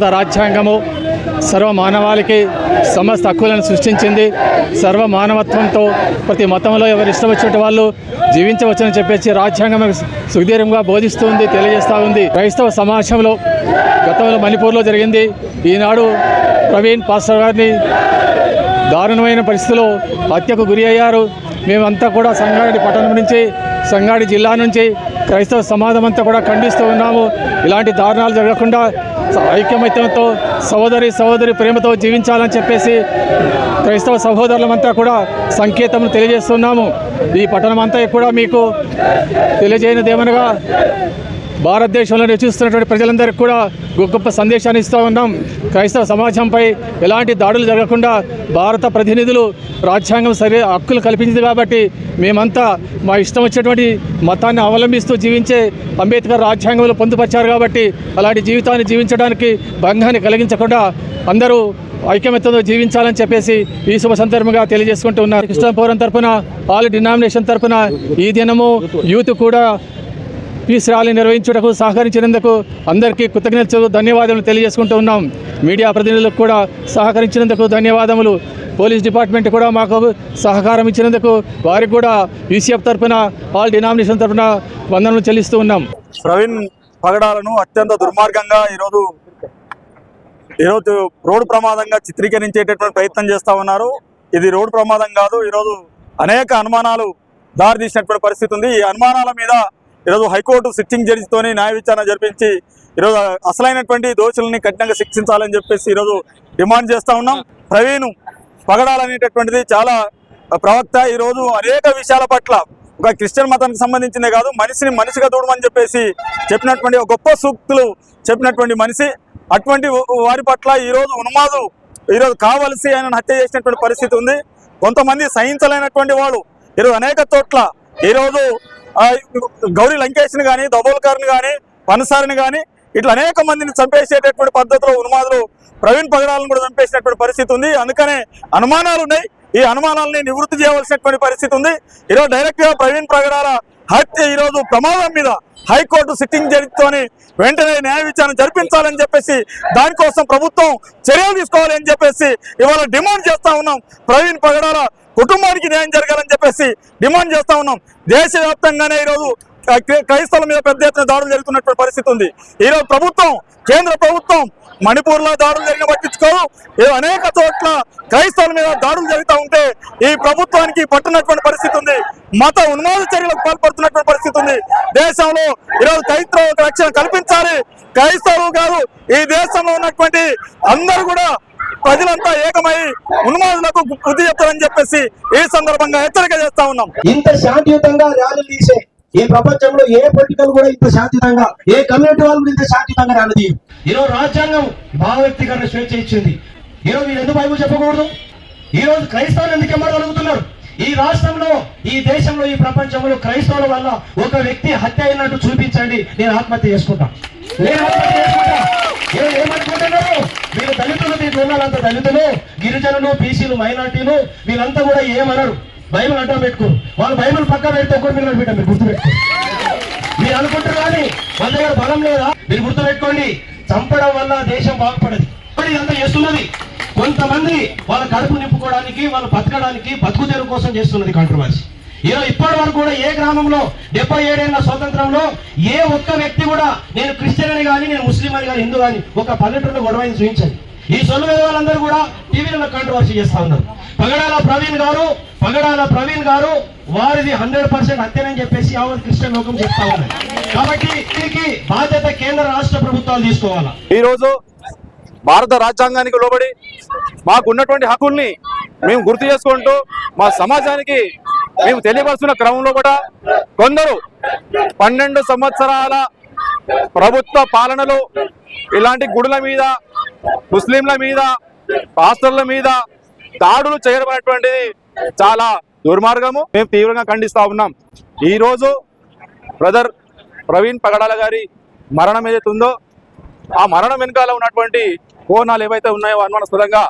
భారత రాజ్యాంగము సర్వ మానవాళికి సమస్త హక్కులను సృష్టించింది. సర్వ మానవత్వంతో ప్రతి మతంలో ఎవరు ఇష్టం వచ్చినట్టు వాళ్ళు జీవించవచ్చని చెప్పేసి రాజ్యాంగం సుదీర్ఘంగా బోధిస్తుంది తెలియజేస్తూ ఉంది. క్రైస్తవ సమాజంలో గతంలో మణిపూర్లో జరిగింది. ఈనాడు ప్రవీణ్ పాస్టర్ గారిని దారుణమైన పరిస్థితిలో హత్యకు గురి అయ్యారు. మేమంతా కూడా సంగారెడ్డి పట్టణం నుంచి సంగారెడ్డి జిల్లా నుంచి క్రైస్తవ సమాజం అంతా కూడా ఖండిస్తూ ఉన్నాము. ఇలాంటి దారుణాలు జరగకుండా ఐక్యమత్యంతో సహోదరి సహోదరి ప్రేమతో జీవించాలని చెప్పేసి క్రైస్తవ సహోదరులమంతా కూడా సంకేతం తెలియజేస్తున్నాము. ఈ పట్టణం అంతా కూడా మీకు తెలియజేయనిదేమనగా భారతదేశంలో నివసిస్తున్నటువంటి ప్రజలందరికీ కూడా గొప్ప గొప్ప సందేశాన్ని ఇస్తూ ఉన్నాం. క్రైస్తవ సమాజంపై ఎలాంటి దాడులు జరగకుండా భారత ప్రతినిధులు రాజ్యాంగం సరి హక్కులు కల్పించింది కాబట్టి మేమంతా మా ఇష్టం వచ్చినటువంటి మతాన్ని అవలంబిస్తూ జీవించే అంబేద్కర్ రాజ్యాంగంలో పొందుపరిచారు కాబట్టి అలాంటి జీవితాన్ని జీవించడానికి భంగాన్ని కలిగించకుండా అందరూ ఐక్యమత్యంతో జీవించాలని చెప్పేసి ఈ శుభ సందర్భంగా తెలియజేసుకుంటూ ఉన్నారు. కృష్ణాపురం తరపున ఆల్ డినామినేషన్ తరపున ఈ దినము యూత్ కూడా పీస్ ర్యాలీ నిర్వహించుటకు సహకరించినందుకు అందరికీ కృతజ్ఞతలు ధన్యవాదాలు తెలియజేసుకుంటూ ఉన్నాం. మీడియా ప్రతినిధులకు కూడా సహకరించినందుకు ధన్యవాదములు. పోలీస్ డిపార్ట్మెంట్ కూడా మాకు సహకారం ఇచ్చినందుకు వారికి కూడా యూసీఎఫ్ తరపున ఆల్ డినామినేషన్ తరపున వందనలు చెల్లిస్తూ ఉన్నాం. ప్రవీణ్ పగడాలను అత్యంత దుర్మార్గంగా ఈరోజు ఈరోజు రోడ్డు ప్రమాదంగా చిత్రీకరించేటటువంటి ప్రయత్నం చేస్తూ ఉన్నారు. ఇది రోడ్డు ప్రమాదం కాదు ఈరోజు అనేక అనుమానాలు దారితీసినటువంటి పరిస్థితి ఉంది. ఈ అనుమానాల మీద ఈరోజు హైకోర్టు సిట్టింగ్ జడ్జితోని న్యాయ విచారణ జరిపించి ఈరోజు అసలైనటువంటి దోషులని కఠినంగా శిక్షించాలని చెప్పేసి ఈరోజు డిమాండ్ చేస్తూ ఉన్నాం. ప్రవీణ్ పగడాలనేటటువంటిది చాలా ప్రవక్త. ఈరోజు అనేక విషయాల పట్ల ఒక క్రిస్టియన్ మతానికి సంబంధించిందే కాదు మనిషిని మనిషిగా చూడమని చెప్పేసి చెప్పినటువంటి ఒక గొప్ప సూక్తులు చెప్పినటువంటి మనిషి. అటువంటి వారి పట్ల ఈరోజు ఉన్మాదు ఈరోజు కావలసి ఆయన హత్య చేసినటువంటి పరిస్థితి ఉంది. కొంతమంది సహించలేనటువంటి వాళ్ళు. ఈరోజు అనేక చోట్ల ఈరోజు గౌరీ లంకేష్ని కానీ దబోల్కర్ని కానీ పనసారిని కానీ ఇట్లా అనేక మందిని చంపేసేటటువంటి పద్ధతిలో ఉన్మాదులు ప్రవీణ్ పగడాలను కూడా చంపేసినటువంటి పరిస్థితి ఉంది. అందుకనే అనుమానాలు ఉన్నాయి. ఈ అనుమానాలని నివృత్తి చేయవలసినటువంటి పరిస్థితి ఉంది. ఈరోజు డైరెక్ట్గా ప్రవీణ్ ప్రగడాల హత్య ఈరోజు ప్రమాదం మీద హైకోర్టు సిట్టింగ్ జరిగితోని వెంటనే న్యాయ విచారణ జరిపించాలని చెప్పేసి దానికోసం ప్రభుత్వం చర్యలు తీసుకోవాలి అని చెప్పేసి ఇవాళ డిమాండ్ చేస్తా ఉన్నాం. ప్రవీణ్ పగడాల కుటుంబానికి న్యాయం జరగాలని చెప్పేసి డిమాండ్ చేస్తా ఉన్నాం. దేశవ్యాప్తంగానే ఈరోజు క్రైస్తవుల మీద పెద్ద ఎత్తున దాడులు జరుగుతున్నటువంటి పరిస్థితి ఉంది. ఈరోజు ప్రభుత్వం కేంద్ర ప్రభుత్వం మణిపూర్లో దాడులు జరిగిన పట్టించుకోరు. అనేక చోట్ల క్రైస్తవుల మీద దాడులు జరుగుతూ ఉంటే ఈ ప్రభుత్వానికి పట్టునటువంటి పరిస్థితి ఉంది. మత ఉన్మాద చర్యలకు పాల్పడుతున్నటువంటి పరిస్థితి ఉంది. దేశంలో ఈరోజు క్రైస్తవులకు రక్షణ కల్పించాలి. క్రైస్తవులు కాదు ఈ దేశంలో ఉన్నటువంటి అందరూ కూడా ప్రజలంతా ఏకమై ఉన్మాదులకు బుద్ధి చెప్తారని చెప్పేసి ఈ సందర్భంగా హెచ్చరిక చేస్తా ఉన్నాం. ఇంత శాంతియుతంగా ర్యాలీ తీసే ఈ ప్రపంచంలో ఏ పొలిటికల్ కూడా ఇంత శాంతియుతంగా ఏ కమ్యూనిటీ వాళ్ళు ఇంత శాంతియుతంగా ర్యాలీ ఈరోజు రాజ్యాంగం భావవ్యక్తీకరణ స్వేచ్ఛ ఇచ్చింది ఈరోజు మీరు ఎందుకు బైబుల్ చెప్పకూడదు? ఈ రోజు క్రైస్తవులు ఎందుకు ఎమ్మడగలుగుతున్నారు ఈ రాష్ట్రంలో ఈ దేశంలో ఈ ప్రపంచంలో క్రైస్తవుల వల్ల ఒక వ్యక్తి హత్య అయినట్టు చూపించండి. నేను ఆత్మహత్య చేసుకుంటా. నేను ఆత్మహత్య చేసుకుంటా. ఏమనుకుంటున్నారు? మీరు దళితులు దీంట్లో ఉన్నదంతా దళితులు గిరిజనులు బీసీలు మైనార్టీలు వీళ్ళంతా కూడా ఏమనరు. బైబిల్ అడ్డం పెట్టుకోరు వాళ్ళు బైబిల్ పక్క పెడితే ఒకటి మీరు పెట్టారు మీరు గుర్తుపెట్టుకోరు మీరు అనుకుంటారు కానీ మన దగ్గర బలం లేదా? మీరు గుర్తుపెట్టుకోండి. చంపడం వల్ల దేశం బాగుపడదు. ఇదంతా చేస్తున్నది. కొంతమంది వాళ్ళ కడుపు నింపుకోవడానికి వాళ్ళు బతకడానికి బతుకు తెరు కోసం చేస్తున్నది కాంట్రవర్సీ. ఈరోజు ఇప్పటి వరకు కూడా ఏ గ్రామంలో డెబ్బై ఏడేళ్ళ స్వాతంత్రంలో ఏ ఒక్క వ్యక్తి కూడా నేను క్రిస్టియన్ అని కానీ నేను ముస్లిం అని కానీ హిందూ కానీ ఒక పల్లెటూరులో గొడవని చూపించండి. ఈ సొల్లు వాళ్ళందరూ కూడా టీవీలలో కాంట్రవర్సీ చేస్తా ఉన్నారు. పగడాల ప్రవీణ్ గారు పగడాల ప్రవీణ్ గారు వారిది హండ్రెడ్ పర్సెంట్ హత్యనని చెప్పేసి ఆవిడ క్రిస్టియన్ లోకం చెప్తా ఉన్నారు కాబట్టి దీనికి బాధ్యత కేంద్ర రాష్ట్ర ప్రభుత్వాలు తీసుకోవాలా. ఈరోజు భారత రాజ్యాంగానికి లోబడి మాకున్నటువంటి హక్కుల్ని మేము గుర్తు చేసుకుంటూ మా సమాజానికి మేము తెలియవలసిన క్రమంలో కూడా కొందరు పన్నెండు సంవత్సరాల ప్రభుత్వ పాలనలో ఇలాంటి గుడుల మీద ముస్లింల మీద పాస్టర్ల మీద దాడులు చేయడం అనేటువంటిది చాలా దుర్మార్గము. మేము తీవ్రంగా ఖండిస్తూ ఉన్నాం. ఈరోజు బ్రదర్ ప్రవీణ్ పగడాల గారి మరణం ఏదైతుందో ఉందో ఆ మరణం వెనకాల ఉన్నటువంటి కోణాలు ఏవైతే ఉన్నాయో అనుమానాస్పదంగా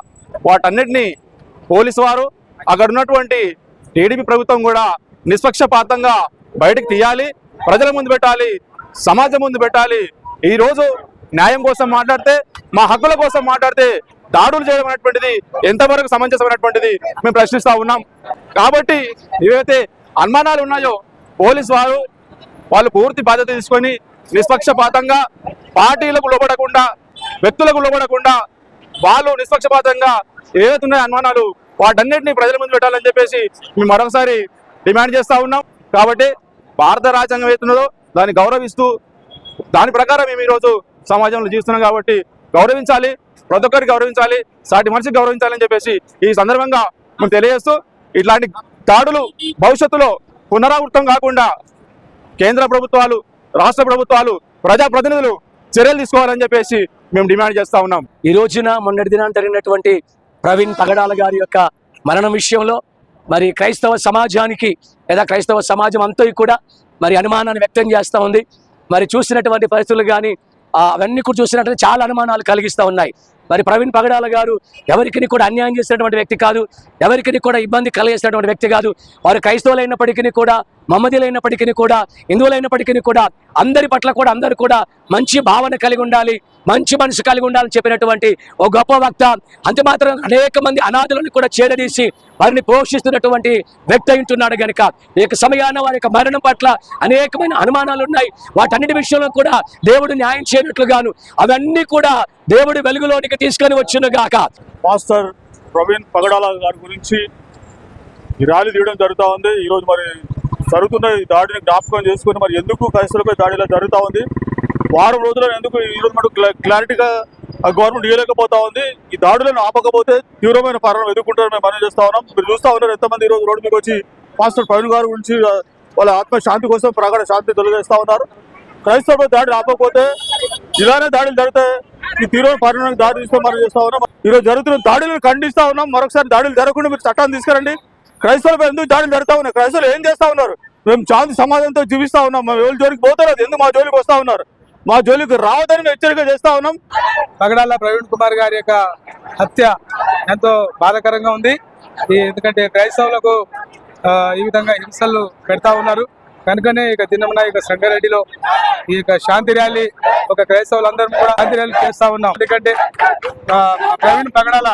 వాటన్నిటిని పోలీసు వారు అక్కడ ఉన్నటువంటి టీడీపీ ప్రభుత్వం కూడా నిష్పక్షపాతంగా బయటకు తీయాలి ప్రజల ముందు పెట్టాలి సమాజం ముందు పెట్టాలి. ఈరోజు న్యాయం కోసం మాట్లాడితే మా హక్కుల కోసం మాట్లాడితే దాడులు చేయడం అనేటువంటిది ఎంతవరకు సమంజసమైనటువంటిది మేము ప్రశ్నిస్తూ ఉన్నాం. కాబట్టి ఏవైతే అనుమానాలు ఉన్నాయో పోలీస్ వారు వాళ్ళు పూర్తి బాధ్యత తీసుకొని నిష్పక్షపాతంగా పార్టీలకు లోబడకుండా వ్యక్తులకు లోబడకుండా వాళ్ళు నిష్పక్షపాతంగా ఏవైతే ఉన్నాయో అనుమానాలు వాటన్నిటిని ప్రజల ముందు పెట్టాలని చెప్పేసి మేము మరొకసారి డిమాండ్ చేస్తా ఉన్నాం. కాబట్టి భారత రాజ్యాంగం ఏతున్నదో దాన్ని గౌరవిస్తూ దాని ప్రకారం మేము ఈరోజు సమాజంలో జీవిస్తున్నాం కాబట్టి గౌరవించాలి ప్రతి ఒక్కరికి గౌరవించాలి సాటి మనిషికి గౌరవించాలని చెప్పేసి ఈ సందర్భంగా మేము తెలియజేస్తూ ఇట్లాంటి దాడులు భవిష్యత్తులో పునరావృతం కాకుండా కేంద్ర ప్రభుత్వాలు రాష్ట్ర ప్రభుత్వాలు ప్రజాప్రతినిధులు చర్యలు తీసుకోవాలని చెప్పేసి మేము డిమాండ్ చేస్తా ఉన్నాం. ఈ రోజున మొన్నటి దినాన్ని జరిగినటువంటి ప్రవీణ్ పగడాల గారి యొక్క మరణం విషయంలో మరి క్రైస్తవ సమాజానికి లేదా క్రైస్తవ సమాజం అంతా కూడా మరి అనుమానాన్ని వ్యక్తం చేస్తూ ఉంది. మరి చూసినటువంటి పరిస్థితులు కానీ అవన్నీ కూడా చూసినట్టు చాలా అనుమానాలు కలిగిస్తూ ఉన్నాయి. మరి ప్రవీణ్ పగడాల గారు ఎవరికి కూడా అన్యాయం చేసినటువంటి వ్యక్తి కాదు ఎవరికి కూడా ఇబ్బంది కలిగేసినటువంటి వ్యక్తి కాదు. వారు క్రైస్తవులైనప్పటికీ కూడా మమ్మదీలైనప్పటికీ కూడా హిందువులైనప్పటికీ కూడా అందరి పట్ల కూడా అందరూ కూడా మంచి భావన కలిగి ఉండాలి మంచి మనసు కలిగి ఉండాలని చెప్పినటువంటి ఒక గొప్ప వక్త అంతమాత్రం అనేక మంది అనాథులను కూడా చేరదీసి వారిని పోషిస్తున్నటువంటి వ్యక్తి ఉంటున్నాడు గనుక. ఈ యొక్క సమయాన వారి యొక్క మరణం పట్ల అనేకమైన అనుమానాలు ఉన్నాయి. వాటన్నిటి విషయంలో కూడా దేవుడు న్యాయం చేయనట్లుగాను అవన్నీ కూడా దేవుడి వెలుగులోనికి తీసుకొని వచ్చిన గాక. మాస్టర్ ప్రవీణ్ పగడాల గారి గురించి ఈ ర్యాలీ తీయడం జరుగుతూ ఉంది. ఈరోజు మరి జరుగుతున్న ఈ దాడిని జ్ఞాపకం చేసుకుని మరి ఎందుకు క్రైస్తవులపై దాడి ఇలా జరుగుతూ ఉంది? వారం రోజుల్లో ఎందుకు ఈరోజు మనకు క్లారిటీగా గవర్నమెంట్ ఇవ్వలేకపోతా ఉంది? ఈ దాడులను ఆపకపోతే తీవ్రమైన పరిణామం ఎదుర్కొంటారని మేము మనం చేస్తా ఉన్నాం. మీరు చూస్తా ఉన్నారు ఎంతమంది ఈరోజు రోడ్డు మీకు వచ్చి మాస్టర్ ప్రవీణ్ గారు గురించి వాళ్ళ ఆత్మ శాంతి కోసం ప్రగాఢ శాంతి తొలగిస్తూ ఉన్నారు. క్రైస్తవులపై దాడి ఆపకపోతే ఇలానే దాడులు జరుగుతాయి ఈ తీవ్రమైన పరిణామానికి దాడి తీస్తే మనం చేస్తా ఉన్నాం. ఈరోజు జరుగుతున్న దాడులను ఖండిస్తా ఉన్నాం. మరొకసారి దాడులు జరగకుండా మీరు చట్టాన్ని తీసుకురండి. క్రైస్తవులపై ఎందుకు దాడులు పెడతా ఉన్నాయి క్రైస్తవులు ఏం చేస్తా ఉన్నారు? మేము శాంతి సమాజంతో జీవిస్తా ఉన్నాం. మేము ఎవరి జోలికి పోతారు ఎందుకు మా జోలికి వస్తా ఉన్నారు? మా జోలికి రావద్దని హెచ్చరిక చేస్తా ఉన్నాం. పగడాల ప్రవీణ్ కుమార్ గారి యొక్క హత్య ఎంతో బాధాకరంగా ఉంది. ఎందుకంటే క్రైస్తవులకు ఈ విధంగా హింసలు పెడతా ఉన్నారు. కనుకనే ఇక దినమున ఇక సంగారెడ్డిలో ఈ యొక్క శాంతి ర్యాలీ ఒక క్రైస్తవులందరం కూడా శాంతి ర్యాలీ చేస్తా ఉన్నాం. ఎందుకంటే ప్రవీణ్ పగడాల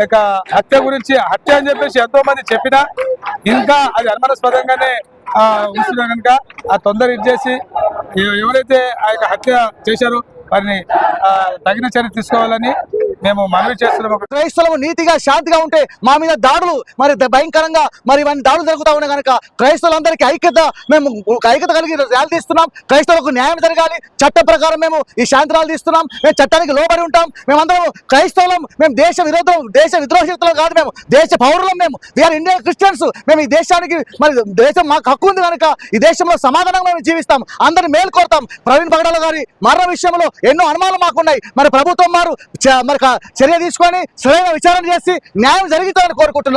యొక్క హత్య గురించి హత్య అని చెప్పేసి ఎంతో మంది చెప్పినా ఇంకా అది అనుమానాస్పదంగానే ఆ, కనుక ఆ తొందర ఇచ్చేసి ఎవరైతే ఆ యొక్క హత్య చేశారో వారిని తగిన చర్య తీసుకోవాలని మేము మనవి చేస్తున్నాము క్రైస్తవులు నీతిగా శాంతిగా ఉంటే మా మీద దాడులు మరి భయంకరంగా మరి ఇవన్నీ దాడులు జరుగుతా ఉన్నాయి కనుక క్రైస్తవులందరికీ ఐక్యత మేము ఐక్యత కలిగి ర్యాలీ తీస్తున్నాం. క్రైస్తవులకు న్యాయం జరగాలి. చట్ట ప్రకారం మేము ఈ శాంతి ర్యాలీ తీస్తున్నాం. మేము చట్టానికి లోబడి ఉంటాం. మేమందరం క్రైస్తవులం. మేము దేశ విరోధం దేశ విద్రోహితులం కాదు మేము. దేశ పౌరులం మేము. వీఆర్ ఇండియన్ క్రిస్టియన్స్ మేము ఈ దేశానికి మరి దేశం మాకు హక్కు ఉంది కనుక ఈ దేశంలో సమాధానంగా మేము జీవిస్తాం. అందరిని మేలు కోరుతాం. ప్రవీణ్ పగడాల గారి మరణ విషయంలో ఎన్నో అనుమానాలు మాకున్నాయి. మరి ప్రభుత్వం వారు మరి చర్య తీసుకొని సరైన విచారణ చేసి న్యాయం జరుగుతుందని కోరుకుంటున్నాను